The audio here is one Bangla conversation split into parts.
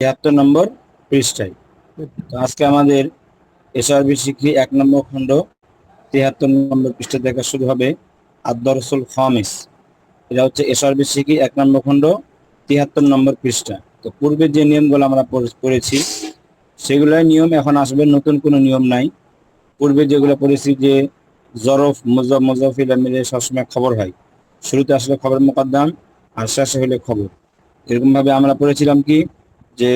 তিয়াত্তর নম্বর পৃষ্ঠায়। তো আজকে আমাদের এসআরবি শিক্ষি এক নম্বর খণ্ড, তিয়াত্তর নম্বর পৃষ্ঠা দেখা শুরু হবে আদরসুল খামিস। এটা হচ্ছে এসআরবি শিক্ষি এক নম্বর খণ্ড, তিয়াত্তর নম্বর পৃষ্ঠা। তো পূর্বে যে নিয়মগুলো আমরা পড়ে- পড়েছি, সেগুলোর নিয়ম এখন আসবে, নতুন কোনো নিয়ম নাই। পূর্বে যেগুলো পড়েছি যে জরফ মুজব মুজফিল মিলে সবসময় খবর হয়। শুরুতে আসলে খবর মোকদ্দাম, আর শেষে হলে খবর। এরকম ভাবে আমরা পড়েছিলাম কি যে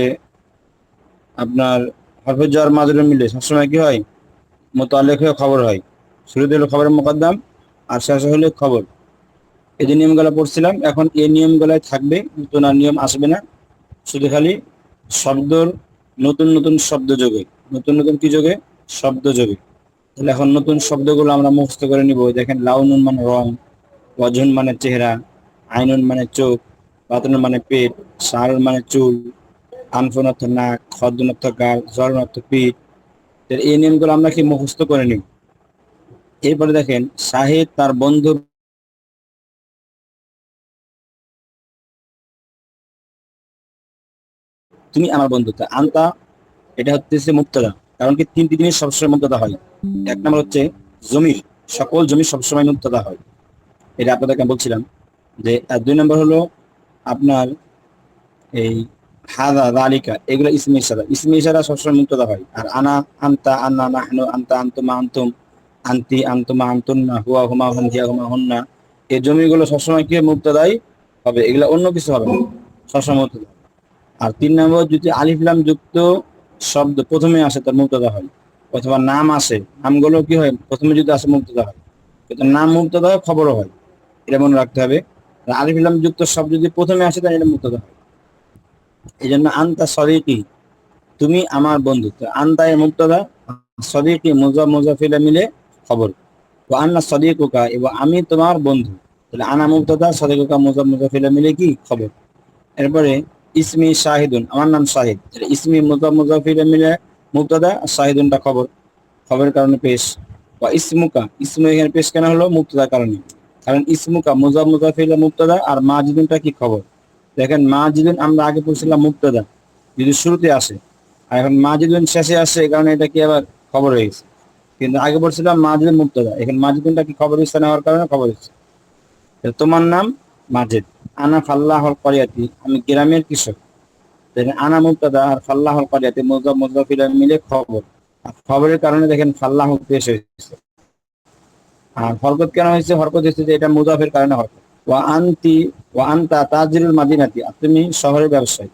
আপনার হরফে জ্বর মাজরে মিলে সবসময় কি হয়? মোতালেক হয়ে খবর হয়। শুরুতে হলো খবরের মোকদ্দাম, আর শেষে হলে খবর। এই যে নিয়মগুলো পড়ছিলাম, এখন এই নিয়মগুলাই থাকবে, নতুন আর নিয়ম আসবে না। শুধু খালি শব্দর নতুন নতুন শব্দ যোগে, নতুন নতুন কি যোগে? শব্দ যোগে। তাহলে এখন নতুন শব্দগুলো আমরা মুখস্থ করে নিব। দেখেন, লাউনুন মানে রং, ওয়াজুন মানে চেহারা, আইনুন মানে চোখ, বাতনুন মানে পেট, সারুন মানে চুল আনফুন অর্থ নাক খদ্দুন অর্থ গাল জরুন পিঠ এই নিয়মগুলো আমরা কি মুখস্থ করে নিব? এরপরে দেখেন শাহেদ তার বন্ধু তুমি আমার বন্ধু আন্তা, এটা হচ্ছে মুক্তদা কারণ কি তিনটি জিনিস সবসময় মুক্তদা হয়। এক নম্বর হচ্ছে জমির, সকল জমি সবসময় মুক্তদা হয়। এটা আপনাদেরকে বলছিলাম যে, আর দুই নম্বর হলো আপনার এই হাদা দালিকা, এগুলো ইসমি ইশারা ইসমি ইশারা সবসময় মুক্তদা হয়। আর আনা, আন্তা, আন্না, নাহনু, আন্তা, আন্তুমা, আন্তুম, আন্তি, আন্তুমা, আন্তুন্না, হুয়া, হুমা, হুম, হিয়া, হুমা, হুন্না, এই জমিগুলো সবসময় কি মুক্তদাই হবে? এগুলো অন্য কিছু হবে সবসময় মুক্তদা আর তিন নম্বর, যদি আলিফলাম যুক্ত শব্দ প্রথমে আসে, তার মুক্তদা হয়। অথবা নাম আসে, নামগুলো কি হয়? প্রথমে যদি আসে মুক্তদা হয়। কিন্তু নাম মুক্তদা হয়, খবরও হয়। এটা মনে রাখতে হবে। আর আলিফলাম যুক্ত শব্দ যদি প্রথমে আসে, তাহলে এটা মুক্তদা হয়। এই জন্য আন্তা সদিকি তুমি আমার বন্ধু। তো আন্তা এর মুক্তদা সদিকি মুজা মুজাফিলা মিলে খবর। ও আন্না সদিকুকা এবং আমি তোমার বন্ধু। তাহলে আনা মুক্তদা সদিকুকা মুজা মুজাফিলা মিলে কি খবর? এরপরে ইসমি শাহিদুন, আমার নাম শাহিদ। ইসমি, মুজা মুজাফিলা মিলে মুক্তদা, শাহিদুনটা খবর। খবরের কারণে পেশ। বা ইসমুকা, ইসমু এখানে পেশ কেন হলো? মুক্তদার কারণে। কারণ ইসমুকা, মুজা মুজাফিলা মুক্তদা, আর মা মাজিদুনটা কি খবর? দেখেন মা মাজিদুন আমরা আগে পড়ছিলাম মুক্তদা, যদি শুরুতে আসে, আর এখন মা মাজিদুন শেষে আসে কারণে এটা কি আবার খবর হয়ে গেছে। কিন্তু আগে পড়ছিলাম মাজিদুন মুক্তদা, এখন মাজিদুনটা কি খবর স্থানে হওয়ার কারণে খবর তাহলে তোমার নাম? মাজিদ। আনা ফাল্লাহল করিয়াতি, আমি গ্রামের কৃষক। দেখেন, আনা মুক্তদা আর ফাল্লাহল করিয়াতি মুজা মুজাফিলা মিলে খবর। আর খবরের কারণে দেখেন ফাল্লাহ পেশ হয়েছে। আর হরকত কেন হয়েছে? হরকত হয়েছে যে এটা মুজাফের কারণে হরকত। ওয়া আন্তি, ওয়া মাদিনাতি। তুমি শহরের ব্যবসায়ী।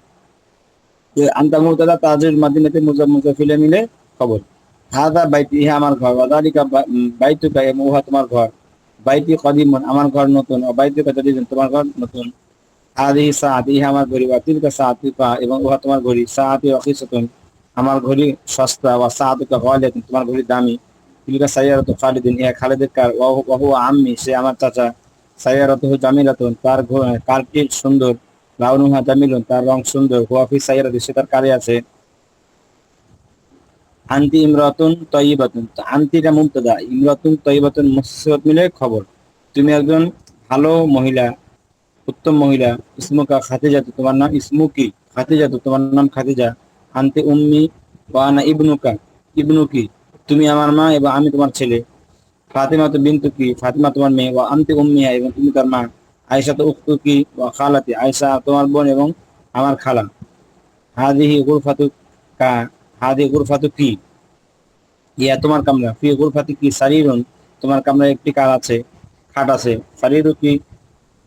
আন্তা মাদিনাতি মুজা মুজাফিলে মিলে খবর বাইতি, ইহা আমার ঘর। উহা তোমার ঘর। বাইতি কদিমন, আমার ঘর নতুন। ও বাইতুকা জাদিদুন তোমার ঘর নতুন। আদি সাআতি, ইহা আমার ঘড়ি। তিলকা সাআতিকা এবং উহা তোমার ঘড়ি। রাখিসাতুন আমার ঘড়ি সস্তা। ওয়া তোমার ঘড়ি দামি। তিলকা খালিদিন, ইহা খালিদের কার। হুয়া আম্মি, সে আমার চাচা। জামিলাতুন তার সুন্দর লাউনুহা জামিলুন, তার রং সুন্দর, হুয়াফি সে তার কারে আছে। আন্তি ইমরাতুন তয়িবাতুন, তো আন্তিটা ইমরাতুন তয়িবাতুন মুসিবত মিলে খবর। তুমি একজন ভালো মহিলা, উত্তম মহিলা, ইসমুকা খাতিজা তো তোমার নাম ইসমুকি খাতিজা তো তোমার নাম খাতিজা আন্তি উম্মি ওয়ানা ইবনুকা, ইবনুকি, তুমি আমার মা এবং আমি তোমার ছেলে। ফাতিমা তো বিন্তু কি? ফাতিমা তোমার মেয়ে ওয়া আন্তি উম্মিয়া এবং তুমি তার মা। আয়েশা তো উক্তু কি ওয়া খালাতি? আয়েশা তোমার বোন এবং আমার খালা। হাদিহি গুরফাতু কা? হাদি গুরফাতু কি? ইয়া তোমার কামরা। ফি গুরফাতি কি? সারিরুন। তোমার কামরায় একটি কার আছে, খাট আছে। সারিরু কি?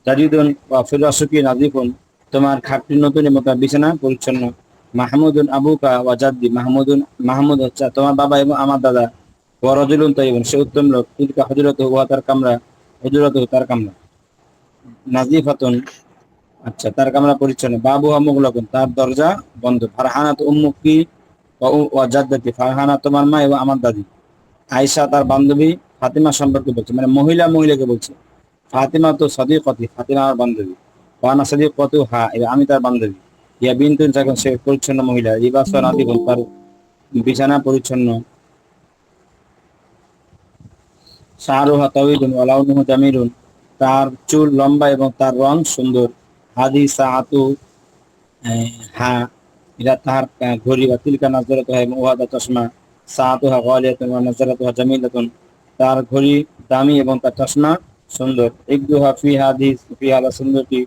জারিদুন ওয়া ফিরাসু কি? নাজিফুন। তোমার খাটটি নতুন এবং তার বিছানা পরিচ্ছন্ন। মাহমুদুন আবুকা ওয়া জাদ্দি। মাহমুদুন মাহমুদ হচ্ছে তোমার বাবা এবং আমার দাদা। সে উত্তম লোক। তিলকা হজরত ওয়া তার কামরা হজরত তার কামরা। নাজিফাতুন আচ্ছা তার কামরা পরিচ্ছন্ন। তার দরজা বন্ধ। ফারহানাত উম্মুকি ফারহানা তোমার মা এবং আমার দাদি। আয়েশা, তার বান্ধবী ফাতিমা সম্পর্কে বলছে। মানে মহিলা মহিলাকে বলছে। ফাতিমা তো সদিকতি, ফাতিমা আমার বান্ধবী। ওয়ানা সদিকতু হা এবং আমি তার বান্ধবী। ইয়া বিনতুন, যখন সে পরিচ্ছন্ন মহিলা নাদিবুন তার বিছানা পরিচ্ছন্ন। শাহরুহা তাওয়িলুন ওয়ালাউনুহু জামিলুন তার চুল লম্বা এবং তার রং সুন্দর। হাদি সাআতু হা এটা তাহার ঘড়ি বা তিলকা নাজরাত হয় ওয়াদা চশমা। সাহাতুহা গালিয়াতুন ওয়া নাজরাতুহা জামিলাতুন। তার ঘড়ি দামি এবং তার চশমা সুন্দর। ইকদুহা ফি হাদিস ফি হাদা সুন্দরটি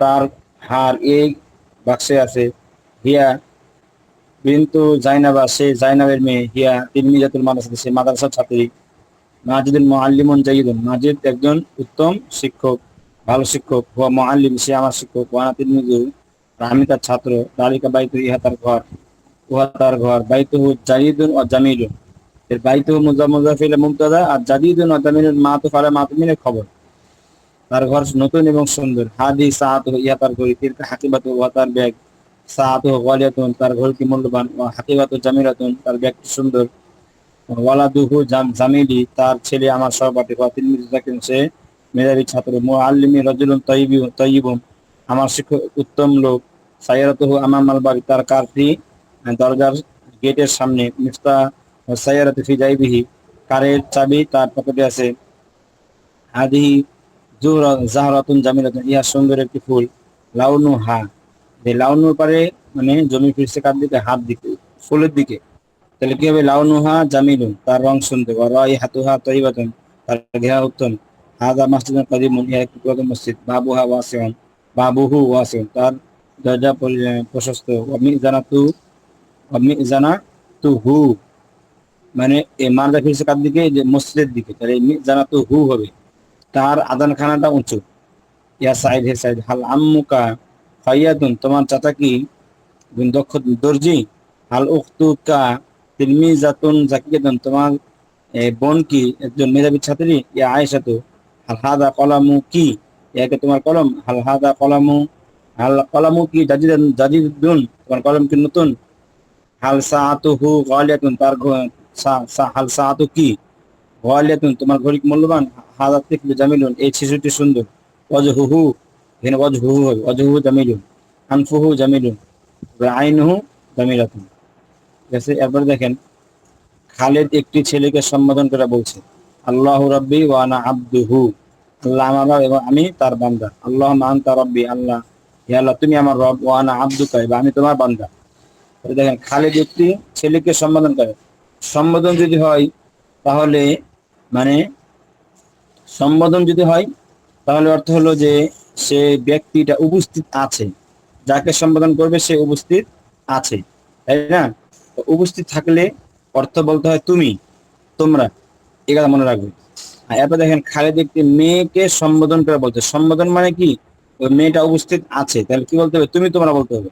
তার হার এই বাক্সে আছে, হিয়া বিন্তু জাইনাবা, সে জাইনাবের মেয়ে। হিয়া তিলমিজাতুল মাদ্রাসা সে মাদ্রাসার ছাত্রী। মাজিদুল মুআল্লিমুন জাইদুন। মাজিদ একজন উত্তম শিক্ষক, ভালো শিক্ষক হুয়া মুআল্লিম, সে আমার শিক্ষক। ওয়ানা তিলমিজু আর আমি তার ছাত্র। দালিকা বাইতু ইহা তার ঘর, উহা তার ঘর। বাইতুহু জাইদুন ও জামিলুন। এর বাইতুহু মুজা, মুজাফিল মুবতাদা আর জাদিদুন ও জামিলুন মাতুফ আলা মাতুমিনের খবর। তার ঘর নতুন এবং সুন্দর। হাদি সাহাত ইহা তার ঘড়ি। তিলকা হাকিবাতু উহা তার ব্যাগ। সাহাত গালিয়াতুন, তার ঘড়িটি মূল্যবান। ও হাকিবাতু জামিলাতুন, তার ব্যাগটি সুন্দর। ওয়ালাদুহু জামিলি, তার ছেলে আমার সহপাঠী তিনি থাকেন সে মেধাবী ছাত্র, মুআল্লিমি রাজুলুন তৈবি তৈবুন আমার শিক্ষক, উত্তম লোক, সাইয়ারাতুহু আমাম আল বাড়ি তার কারটি দরজার গেটের সামনে, মিফতা সাইয়ারাতু ফি জাইবিহি, কারের চাবি তার পকেটে আছে। হাদিহি জুহরা, জাহরাতুন জামিলাতুন, ইহা সুন্দর একটি ফুল, লাউনু হা। লাউনুর পারে মানে জমি ফিরছে কার দিকে? হাত দিকে, ফুলের দিকে। তাহলে কি হবে? লাউনুহা জামিলুন, তার রং সুন্দর। ওয়া রাই হাতুহা তৈবাতুন, তার ঘেরা উত্তম। হাদা মসজিদুন কাদিমুন ইহা একটি পুরাতন মসজিদ, বাবুহা ওয়াসিউন, বাবুহু ওয়াসিউন, তার দরজা পরি- প্রশস্ত। ওয়া মিজানাতু ওয়া মিজানাতু হু মানে এই মারদা ফিরছে কার দিকে? যে মসজিদের দিকে। তাহলে মিজানাতু হু হবে। তার আদানখানাটা উঁচু। ইয়া সাইদ হে সাইদ হাল আম্মুকা ফাইয়াতুন তোমার চাচা কি? দক্ষ দর্জি? হাল উখতুকা তিলমিজাতুন জাকিয়াতুন, তোমার বোন কি একজন মেধাবী ছাত্রী? ইয়া আয়েশা তো হাল হাদা কলামু কি? ইয়াকে তোমার কলম, হাল হাদা কলামু, হাল কলামু কি জাজিদুন জাজিদুন, তোমার কলম কি নতুন? হাল সাআতুহু গালিয়াতুন, তার হাল সাআতু কি? গালিয়াতুন, তোমার ঘড়ি মূল্যবান, হাদা তিকলু জামিলুন, এই শিশুটি সুন্দর। ওয়াজহুহু, এখানে ওয়াজহুহু হবে, ওয়াজহুহু জামিলুন, আনফুহু জামিলুন আইনুহু জামিলাতুন। এরপরে দেখেন, খালেদ একটি ছেলেকে সম্বোধন করে বলছে, আল্লাহ রব্বি ওয়ানা আব্দুহু। আল্লাহ আমার এবং আমি তার বান্দা। আল্লাহ আনতা রব্বি, আল্লাহ। হে আল্লাহ, তুমি আমার রব। ওয়ানা আব্দুকা এবং আমি তোমার বান্দা। দেখেন, খালেদ একটি ছেলেকে সম্বোধন করে। সম্বোধন যদি হয়, তাহলে মানে সম্বোধন যদি হয়, তাহলে অর্থ হলো যে সে ব্যক্তিটা উপস্থিত আছে। যাকে সম্বোধন করবে, সে উপস্থিত আছে। তাই না? উপস্থিত থাকলে অর্থ বলতে হয় তুমি, তোমরা। এ কথা মনে রাখবে। এরপর দেখেন, খালেদ একটি মেয়েকে সম্বোধন করে বলতে সম্বোধন মানে কি? মেয়েটা উপস্থিত আছে, তাহলে কি বলতে হবে? তুমি, তোমরা বলতে হবে।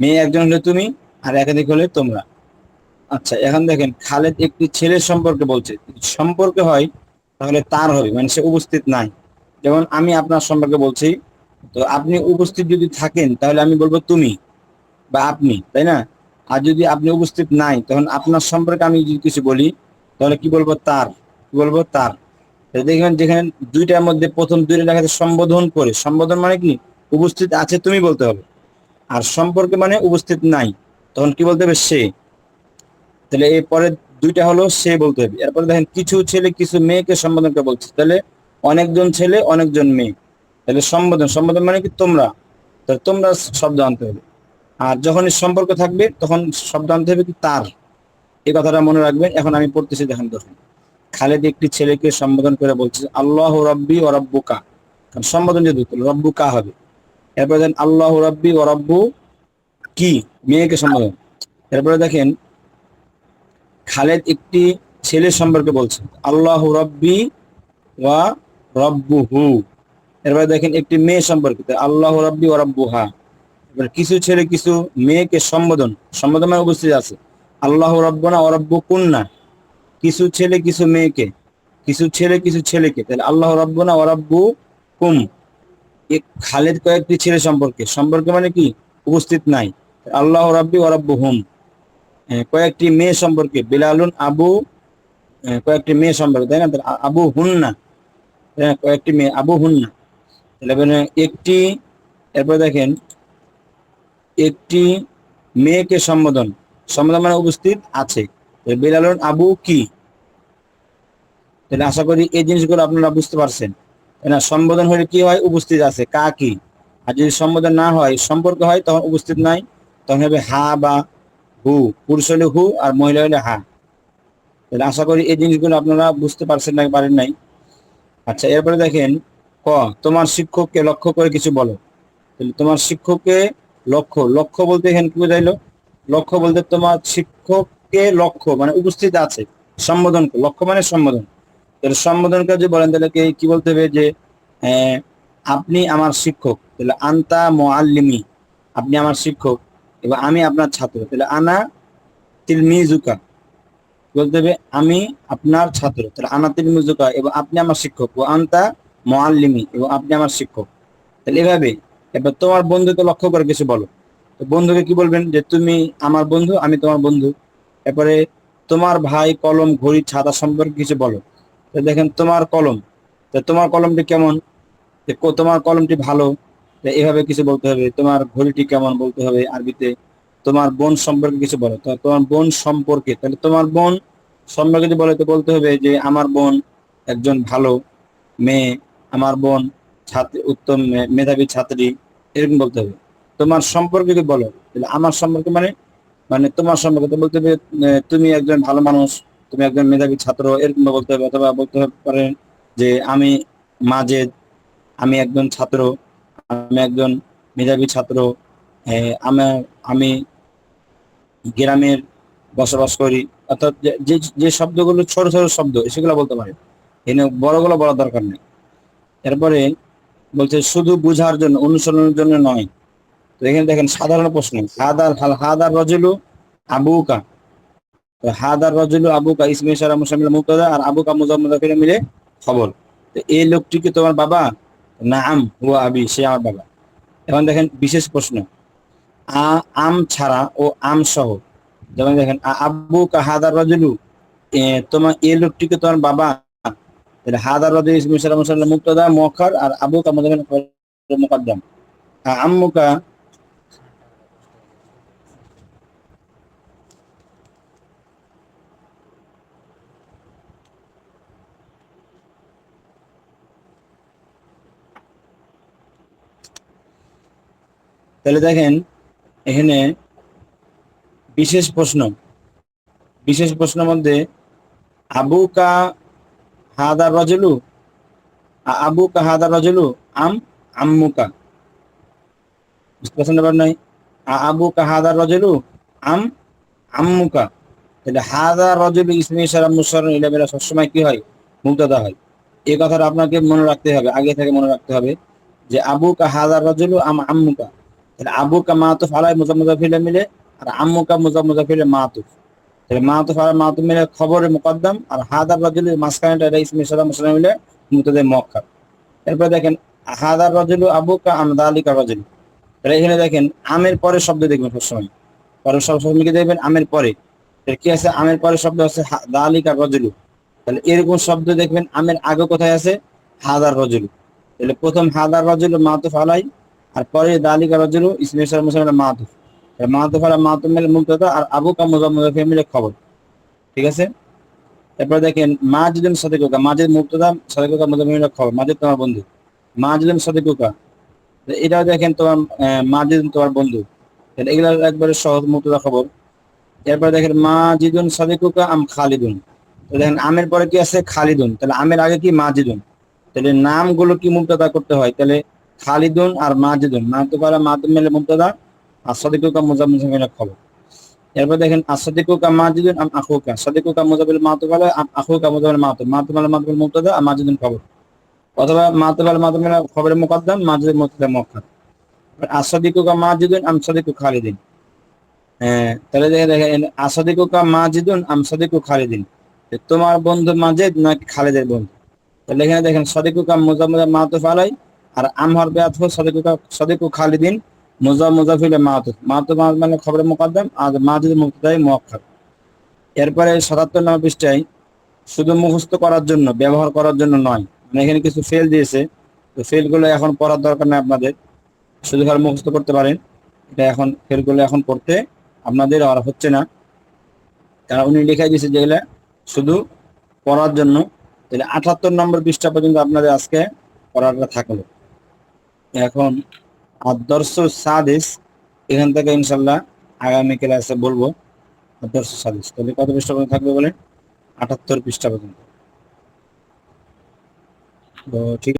মেয়ে একজন হলে তুমি, আর একাধিক হলে তোমরা। আচ্ছা এখন দেখেন, খালেদ একটি ছেলের সম্পর্কে বলছে। সম্পর্কে হয়, তাহলে তার হবে মানে সে উপস্থিত নাই। যেমন আমি আপনার সম্পর্কে বলছি, তো আপনি উপস্থিত যদি থাকেন, তাহলে আমি বলব তুমি বা আপনি, তাই না? আর যদি আপনি উপস্থিত নাই, তখন আপনার সম্পর্কে আমি যদি কিছু বলি, তাহলে কি বলব তার? কি বলব তার? দেখবেন যেখানে দুইটার মধ্যে প্রথম দুইটা লেখা আছে সম্বোধন করে। সম্বোধন মানে কি? উপস্থিত আছে তুমি বলতে হবে। আর সম্পর্কে মানে উপস্থিত নাই, তখন কি বলতে হবে? সে। তাহলে এরপরে দুইটা হলো সে বলতে হবে। এরপরে দেখেন, কিছু ছেলে, কিছু মেয়েকে সম্বোধন করে বলছে। তাহলে অনেকজন ছেলে, অনেকজন মেয়ে। তাহলে সম্বোধন। সম্বোধন মানে কি? তোমরা। তাহলে তোমরা শব্দ আনতে হবে। আর যখনই সম্পর্ক থাকবে, তখন শব্দ আনতে হবে তার। এই কথাটা মনে রাখবেন, এখন আমি পড়তেছি দেখেন দেখুন খালেদ একটি ছেলেকে সম্বোধন করে বলছে, আল্লাহ রব্বি ও রব্বুকা। কারণ সম্বোধন যদি রব্বুকা হবে। এরপরে দেখেন, আল্লাহ রব্বি ও রব্বু কি? মেয়েকে সম্বোধন। এরপরে দেখেন, খালেদ একটি ছেলে সম্পর্কে বলছে, আল্লাহ রব্বি ওয়া রব্বুহু। এরপরে দেখেন, একটি মেয়ে সম্পর্কিত আল্লাহ রব্বি ওয়া রব্বুহা। কিছু ছেলে, কিছু মেয়েকে সম্বোধন সম্বোধন মানে উপস্থিত আছে। আল্লাহ রব্বনা ওয়া রব্বু কুন্না কিছু ছেলে, কিছু মেয়েকে, কিছু ছেলে, কিছু ছেলেকে। তাহলে আল্লাহ রব্বনা রব্বু কুম এ খালেদ কয়েকটি ছেলে সম্পর্কে। সম্পর্কে মানে কি? উপস্থিত নাই। আল্লাহ রব্বি রব্বু হুম কয়েকটি মেয়ে সম্পর্কে। বিলালুন আবু কয়েকটি মেয়ে সম্পর্কে, তাই না? আবু হুন্না। কয়েকটি মেয়ে, আবু হুন্না। তাহলে একটি, এরপর দেখেন একটি মেয়েকে সম্বোধন। সম্বোধন মানে উপস্থিত আছে। বিলালুন আবু কি? আশা করি এই জিনিসগুলো আপনারা বুঝতে পারছেন। না সম্বোধন হলে কি হয়? উপস্থিত আছে। কা কি? আর যদি সম্বোধন না হয়, সম্পর্ক হয়, তখন উপস্থিত নাই। তখন হবে হা বা হু। পুরুষ হলে হু আর মহিলা হলে হা। তাহলে আশা করি এই জিনিসগুলো আপনারা বুঝতে পারছেন না পারেন নাই। আচ্ছা এরপরে দেখেন, ক? তোমার শিক্ষককে লক্ষ্য করে কিছু বলো। তাহলে তোমার শিক্ষককে লক্ষ্য লক্ষ্য বলতে এখানে কি বোঝাইলো? লক্ষ্য বলতে তোমার শিক্ষককে লক্ষ্য মানে উপস্থিত আছে সম্বোধন লক্ষ্য মানে সম্বোধন। তাহলে সম্বোধনকে যদি বলেন, তাহলে কি বলতে হবে? যে আপনি আমার শিক্ষক, তাহলে আন্তা মোয়াল্লিমি আপনি আমার শিক্ষক এবং আমি আপনার ছাত্র, তাহলে আনা তিলমিজুকা বলতে হবে? আমি আপনার ছাত্র, তাহলে আনা তিলমিজুকা এবং আপনি আমার শিক্ষক, ও আন্তা মোয়াল্লিমি এবং আপনি আমার শিক্ষক। তাহলে এভাবে এবার তোমার বন্ধুকে লক্ষ্য করে কিছু বলো। তো বন্ধুকে কি বলবেন? যে তুমি আমার বন্ধু, আমি তোমার বন্ধু। এরপরে তোমার ভাই কলম, ঘড়ি, ছাতা সম্পর্কে কিছু বলো। তো দেখেন তোমার কলম। তো তোমার কলমটি কেমন? তোমার কলমটি ভালো। এভাবে কিছু বলতে হবে। তোমার ঘড়িটি কেমন বলতে হবে আরবিতে? তোমার বোন সম্পর্কে কিছু বলো। তোমার বোন সম্পর্কে, তাহলে তোমার বোন সম্পর্কে যদি বলে, তো বলতে হবে যে আমার বোন একজন ভালো মেয়ে, আমার বোন ছাত্রী, উত্তম মেধাবী ছাত্রী, এরকম বলতে হবে। তোমার সম্পর্কে বলো? তাহলে আমার সম্পর্কে মানে মানে তোমার সম্পর্কে তো বলতে হবে তুমি একজন ভালো মানুষ, তুমি একজন মেধাবী ছাত্র, এরকম বলতে হবে, অথবা বলতে পারেন যে আমি মাজেদ আমি একজন ছাত্র, আমি একজন মেধাবী ছাত্র আমার আমি গ্রামের বসবাস করি, অর্থাৎ যে যে শব্দগুলো ছোট ছোট শব্দ, সেগুলো বলতে পারে। এনে বড়গুলো বলার দরকার নেই। এরপরে বলছে, শুধু বুঝার জন্য অনুসরণের জন্য নয়। তো এখানে দেখেন সাধারণ প্রশ্ন, হাদার হাল, হাদার রজুলু আবুকা। হাদার রজুলু আবুকা, ইসমে সারা মুসামিল মুক্তাদা আর আবুকা মুজাম্মদা ফিরে মিলে খবর। তো এই লোকটি কি তোমার বাবা? না আম হুয়া আবি, সে আমার বাবা। এখন দেখেন বিশেষ প্রশ্ন, আ, আম ছাড়া ও আম সহ। যেমন দেখেন, আ- আব্বু কা হাদার রজুলু তোমার এই লোকটিকে তোমার বাবা? হাদার রজুল ইসমে সারা মুসামিল মুক্তাদা মখার আর আবু কা মুজাম্মদ মুকাদ্দাম। আম্মুকা? তাহলে দেখেন, এখানে বিশেষ প্রশ্ন, বিশেষ প্রশ্নের মধ্যে আবু কা হাদার রজলু আবু কা হাদার রজলু, আম, আম্মুকা। বুঝতে পারছেন ব্যাপার নাই? আ- আবু কা হাদার রজলু, আম, আম্মুকা। তাহলে হাদার রজলু, ইসমে ইশারা মুসরণ ইলাবেলা সবসময় কি হয়? মুক্তদা হয়। এই কথাটা আপনাকে মনে রাখতে হবে, আগে থেকে মনে রাখতে হবে যে আবু কা হাদার রজলু, আম, আম্মুকা। তাহলে আবু কা মাতুফ আলাই মুজাম্মুজাফিলে মিলে আর আম্মু কা মুজাম্মুজাফিলে মাতুফ। তাহলে মাতুফ আর মাতুফ মিলে খবরে মুকদ্দম, আর হাদার রাজুল মাসখানেটা এটা ইসমে সাদা মুসলাম মিলে মুতদে মক্কা। এরপর দেখেন, হাদার রাজুল আবু কা আম দালিকা রাজুল। তাহলে এখানে দেখেন, আমের পরে শব্দ দেখবেন সবসময়। পরে সব সময় কি দেখবেন? আমের পরে। কি আছে? আমের পরে শব্দ আছে হা- দালিকা রজুলু। তাহলে এরকম শব্দ দেখবেন, আমের আগে কোথায় আছে? হাদার রজুলু। তাহলে প্রথম হাদার রজুলু মাতুফ আলাই, আর পরে দালিকা রজুলু ইসমে সাদা মুসলাম মাতুফ। মাহাতো ফালা, মাহাতো মিলে মুক্ততা আর আবু কা মুজাম্মুজাফি মিলে খবর। ঠিক আছে? এরপর দেখেন মাজিদুন সাদিকুকা, মাজিদ মুক্তদা সাদিকুকা মুজাম্মিল খবর। মাজিদ তোমার বন্ধু। মাজিদুন সাদিকুকা, এটাও দেখেন তোমার মাজিদ তোমার বন্ধু। এগুলো একবারে সহজ মুক্তদা খবর। এরপর দেখেন মাজিদুন সাদিকুকা আম খালিদুন। দেখেন, আমের পরে কি আছে? খালিদুন। তাহলে আমের আগে কি? মাজিদুন। তাহলে নামগুলো কি মুক্তদা করতে হয়? তাহলে খালিদুন আর মাজিদুন। মাহাতো ফালা, মাহাতো মিলে মুক্তদা আসাদিকুকা মুজাম্মিল খবর। এরপর দেখেন, আসাদিকুকা মাজিদুন আম আখুকা? সাদিকুকা মুজাবিল মাতুকালা আম আখুকা মুজাবিল মাতু মুক্তাদা আর মাজিদুন খবর। অথবা মাতুকালা মাতুবিল খবরের মুকদ্দম মাজিদুল মুক্তাদা মুআক্ষার আসাদিকুকা আম সাদিকু খালিদিন। তাহলে দেখে দেখেন আসাদিকুকা মাজিদুন আম সাদিকু খালিদিন তোমার বন্ধু মাজিদ নাকি বন্ধু? তাহলে এখানে দেখেন, সাদিকুকা মুজাম্মিল মাতুফ আলাই আর আম খালিদিন। মুজা মুজাফিলে মাহাতুফ মাহাতুফ মানে খবরে মোকাদ্দম আর মাহাতুফ মুক্তাদাই মুআক্ষার এরপরে সাতাত্তর নম্বর পৃষ্ঠায় শুধু মুখস্থ করার জন্য, ব্যবহার করার জন্য নয় মানে এখানে কিছু ফেল দিয়েছে, তো ফেলগুলো এখন পড়ার দরকার নেই আপনাদের। শুধু খালি মুখস্থ করতে পারেন, এটা এখন ফেলগুলো এখন পড়তে আপনাদের আর হচ্ছে না। কারণ উনি লিখাই দিয়েছে যেগুলা শুধু পড়ার জন্য, তাহলে আঠাত্তর নম্বর পৃষ্ঠা পর্যন্ত আপনাদের আজকে পড়াটা থাকল। এখন আদর্শ সাদিস এখান থেকে ইনশাল্লাহ আগামী ক্লাসে বলব আদর্শ সাদিস তাহলে কত পৃষ্ঠা পর্যন্ত থাকবে বলে আটাত্তর পৃষ্ঠা পর্যন্ত। তো ঠিক